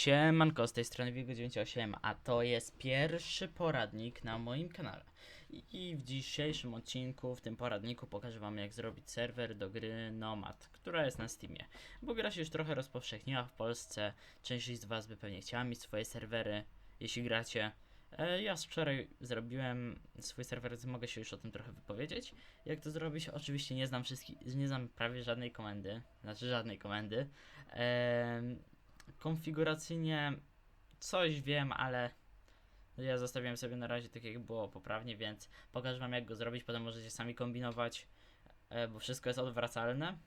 Siemanko, z tej strony Wigo98, a to jest pierwszy poradnik na moim kanale. I w dzisiejszym odcinku, w tym poradniku pokażę wam jak zrobić serwer do gry Nomad, która jest na Steamie. Bo gra się już trochę rozpowszechniła w Polsce, część z was by pewnie chciała mieć swoje serwery, jeśli gracie. E, Ja wczoraj zrobiłem swój serwer, więc mogę się już o tym trochę wypowiedzieć. Jak to zrobić? Oczywiście nie znam wszystkich, nie znam prawie żadnej komendy, znaczy żadnej komendy. Em, konfiguracyjnie coś wiem, ale ja zostawiłem sobie na razie tak jak było poprawnie, więc pokażę wam jak go zrobić, potem możecie sami kombinować, e, bo wszystko jest odwracalne.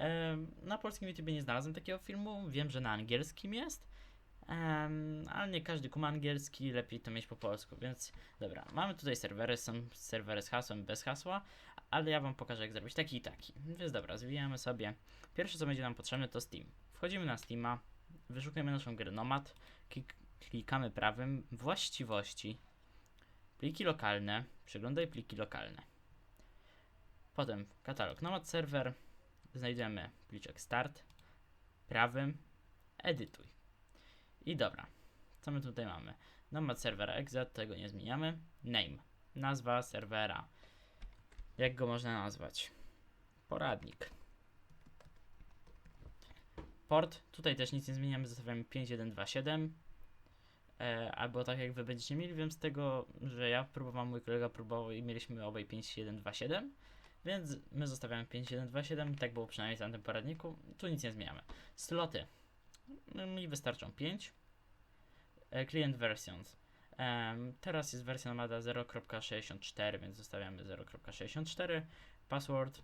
E, na polskim YouTube nie znalazłem takiego filmu, wiem, że na angielskim jest, em, ale nie każdy kuma angielski, lepiej to mieć po polsku, więc dobra, mamy tutaj serwery, są serwery z hasłem, bez hasła, ale ja wam pokażę jak zrobić taki i taki, więc dobra, zwijamy sobie. Pierwsze co będzie nam potrzebne to Steam. Wchodzimy na Steama, wyszukujemy naszą grę Nomad, klik, klikamy prawym właściwości, pliki lokalne, przeglądaj pliki lokalne. Potem katalog Nomad Server, znajdziemy pliczek Start, prawym, edytuj. I dobra, co my tutaj mamy? Nomad Server Exe, tego nie zmieniamy. Name, nazwa serwera. Jak go można nazwać? Poradnik. Port, tutaj też nic nie zmieniamy, zostawiamy 5127. E, albo tak jak wy będziecie mieli, wiem z tego, że ja próbowałem, mój kolega próbował i mieliśmy obaj 5127. Więc my zostawiamy 5127, tak było przynajmniej w tamtym poradniku. Tu nic nie zmieniamy. Sloty. No, Mi wystarczą 5. E, Client versions. Em, teraz jest wersja Nomada 0.64, więc zostawiamy 0.64. Password.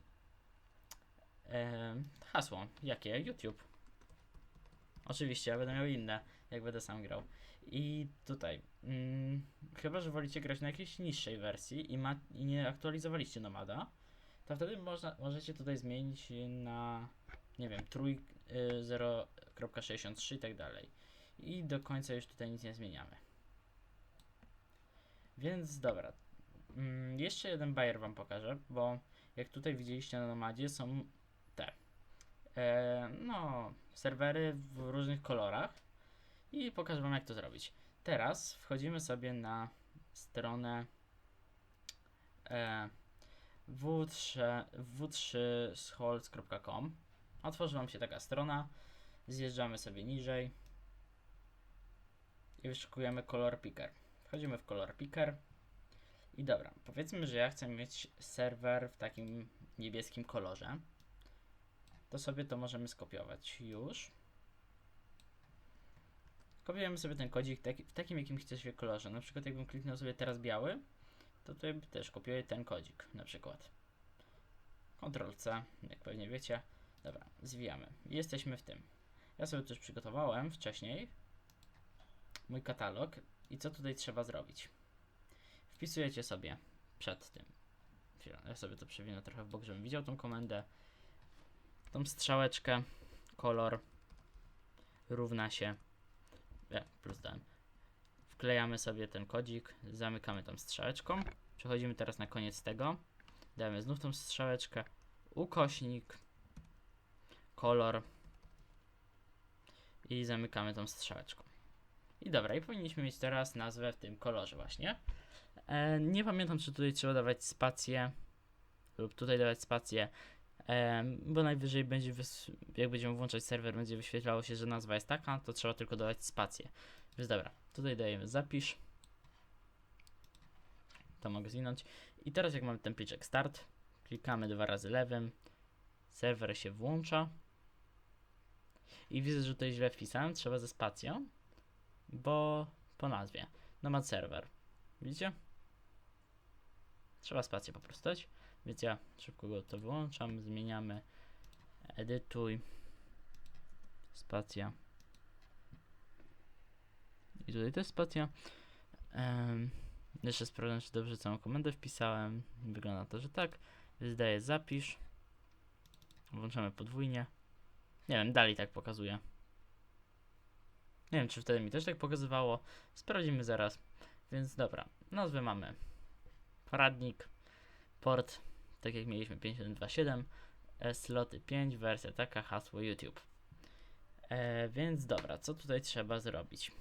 Em, hasło. Jakie? YouTube. Oczywiście, ja będę miał inne, jak będę sam grał. I tutaj, mm, chyba że wolicie grać na jakiejś niższej wersji i, ma, i nie aktualizowaliście Nomada, to wtedy można, możecie tutaj zmienić na, nie wiem, trój, y, 0.63 i tak dalej. I do końca już tutaj nic nie zmieniamy. Więc dobra. Mm, jeszcze jeden bajer wam pokażę, bo jak tutaj widzieliście na Nomadzie są no, serwery w różnych kolorach i pokażę wam jak to zrobić. Teraz wchodzimy sobie na stronę e, w3, w3scholz.com Otworzy wam się taka strona, zjeżdżamy sobie niżej i wyszukujemy kolor picker. Wchodzimy w kolor picker i dobra, powiedzmy, że ja chcę mieć serwer w takim niebieskim kolorze to sobie to możemy skopiować już. Kopiujemy sobie ten kodzik taki, w takim, jakim chce się kolorze. Na przykład jakbym kliknął sobie teraz biały, to tutaj też kopiuję ten kodzik na przykład. Ctrl C, jak pewnie wiecie. Dobra, zwijamy. Jesteśmy w tym. Ja sobie też przygotowałem wcześniej mój katalog i co tutaj trzeba zrobić. Wpisujecie sobie przed tym. Ja sobie to przewinę trochę w bok, żebym widział tą komendę tą strzałeczkę, kolor równa się e, plus dałem. Wklejamy sobie ten kodzik, zamykamy tą strzałeczką. Przechodzimy teraz na koniec tego. Dajemy znów tą strzałeczkę, ukośnik, kolor i zamykamy tą strzałeczką. I dobra, i powinniśmy mieć teraz nazwę w tym kolorze właśnie. E, nie pamiętam, czy tutaj trzeba dawać spację lub tutaj dawać spację. Bo najwyżej będzie, jak będziemy włączać serwer, będzie wyświetlało się, że nazwa jest taka, to trzeba tylko dodać spację. Więc dobra, tutaj dajemy zapisz. To mogę zwinąć. I teraz jak mamy ten pliczek start, klikamy dwa razy lewym, serwer się włącza. I widzę, że tutaj źle wpisałem, trzeba ze spacją, bo po nazwie. Nomad server. Widzicie? Trzeba spację po prostu dać. Więc ja szybko go to wyłączam, zmieniamy edytuj, spacja i tutaj też spacja. Um, jeszcze sprawdzam, czy dobrze całą komendę wpisałem. Wygląda to, że tak. Zdaję zapisz. Włączamy podwójnie. Nie wiem, dalej tak pokazuje. Nie wiem, czy wtedy mi też tak pokazywało. Sprawdzimy zaraz. Więc dobra, nazwę mamy poradnik, port tak jak mieliśmy 5127, e, sloty 5, wersja taka, hasło YouTube. E, więc dobra, co tutaj trzeba zrobić?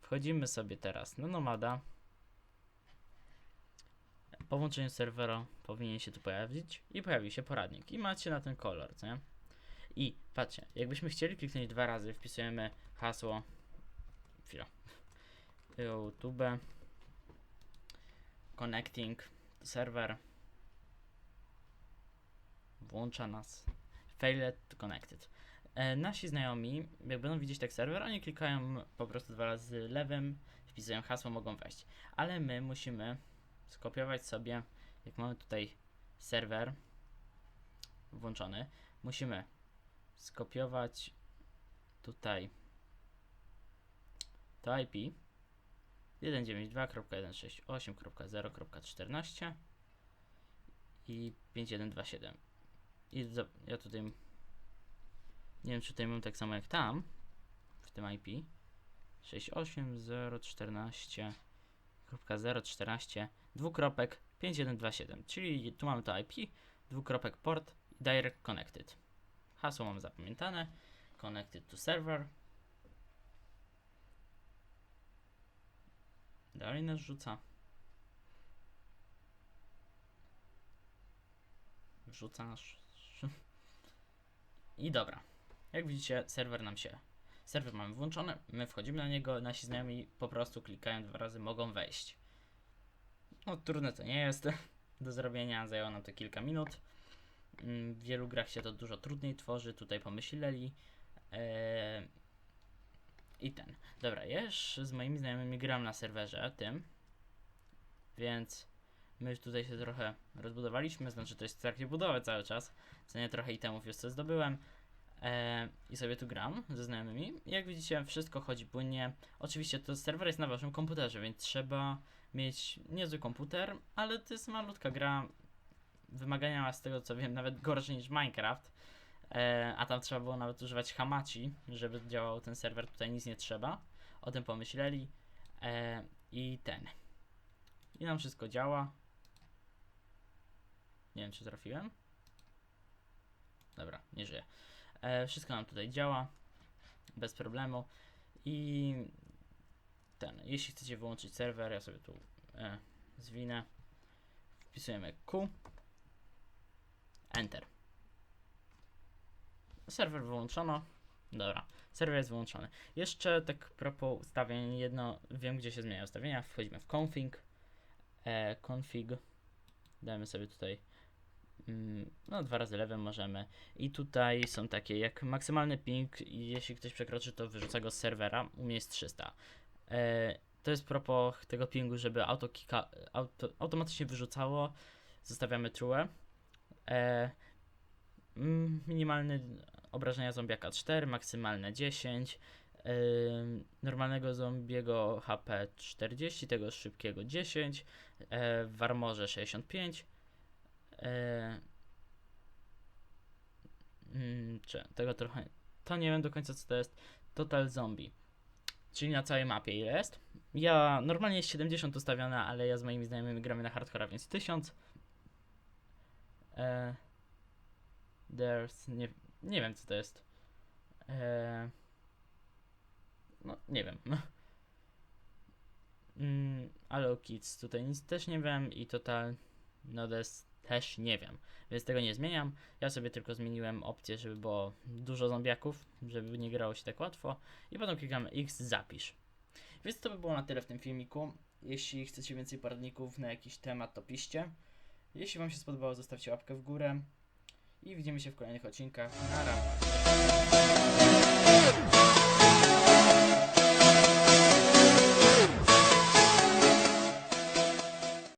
Wchodzimy sobie teraz na Nomada. Po włączeniu serwera powinien się tu pojawić i pojawi się poradnik. I macie na ten kolor, co nie? I patrzcie, jakbyśmy chcieli kliknąć dwa razy, wpisujemy hasło. Chwila. YouTube. Connecting to server. Włącza nas. Failed connected. E, nasi znajomi, jak będą widzieć tak serwer, oni klikają po prostu dwa razy lewym, wpisują hasło, mogą wejść. Ale my musimy skopiować sobie, jak mamy tutaj serwer włączony, musimy skopiować tutaj to IP 192.168.0.14 i 5127. I ja tutaj nie wiem, czy tutaj mam tak samo jak tam w tym IP 68014.014 dwukropek 5127, czyli tu mamy to IP, dwukropek port direct connected. Hasło mam zapamiętane. Connected to server. Dalej rzuca. Wrzuca nas. I dobra. Jak widzicie, serwer nam się. Serwer mamy włączony, my wchodzimy na niego, nasi znajomi po prostu klikają dwa razy, mogą wejść. No, trudne to nie jest. Do zrobienia zajęło nam to kilka minut. Mm, W wielu grach się to dużo trudniej tworzy, tutaj pomyśleli. Eee, I ten. Dobra, już z moimi znajomymi gram na serwerze tym, więc my już tutaj się trochę rozbudowaliśmy, znaczy to jest w trakcie budowy cały czas, co trochę itemów już co zdobyłem. Eee, I sobie tu gram ze znajomymi. Jak widzicie, wszystko chodzi płynnie. Oczywiście to serwer jest na waszym komputerze, więc trzeba mieć niezły komputer, ale to jest malutka gra. Wymagania ma z tego co wiem nawet gorsze niż Minecraft. E, a tam trzeba było nawet używać Hamachi, żeby działał ten serwer. Tutaj nic nie trzeba. O tym pomyśleli. E, I ten. I nam wszystko działa. Nie wiem, czy trafiłem. Dobra, nie żyję. E, wszystko nam tutaj działa. Bez problemu. I ten. Jeśli chcecie wyłączyć serwer, ja sobie tu e, zwinę. Wpisujemy Q. Enter. Serwer wyłączono. Dobra, serwer jest wyłączony. Jeszcze tak propos ustawień, jedno, wiem gdzie się zmienia ustawienia. Wchodzimy w config. E, config. Dajemy sobie tutaj mm, no dwa razy lewym możemy. I tutaj są takie jak maksymalny ping jeśli ktoś przekroczy to wyrzuca go z serwera. U mnie jest 300. E, to jest propos tego pingu, żeby auto, kika, auto automatycznie wyrzucało. Zostawiamy true. E, mm, minimalny obrażenia zombiaka 4, maksymalne 10. Ym, normalnego zombiego HP 40, tego szybkiego 10, e, w armorze 65. E, mm, czy tego trochę. To nie wiem do końca co to jest. Total Zombie. Czyli na całej mapie ile jest. Ja normalnie jest 70 ustawione, ale ja z moimi znajomymi gramy na hardcore, więc 1000. E, there's nie, nie wiem co to jest. E, no nie wiem. mm, Allo Kids tutaj nic też nie wiem i Total Nodes też nie wiem, więc tego nie zmieniam. Ja sobie tylko zmieniłem opcję, żeby było dużo zombiaków, żeby nie grało się tak łatwo i potem klikamy X zapisz. Więc to by było na tyle w tym filmiku. Jeśli chcecie więcej poradników na jakiś temat, to piszcie. Jeśli Wam się spodobało, zostawcie łapkę w górę i widzimy się w kolejnych odcinkach. Na razie.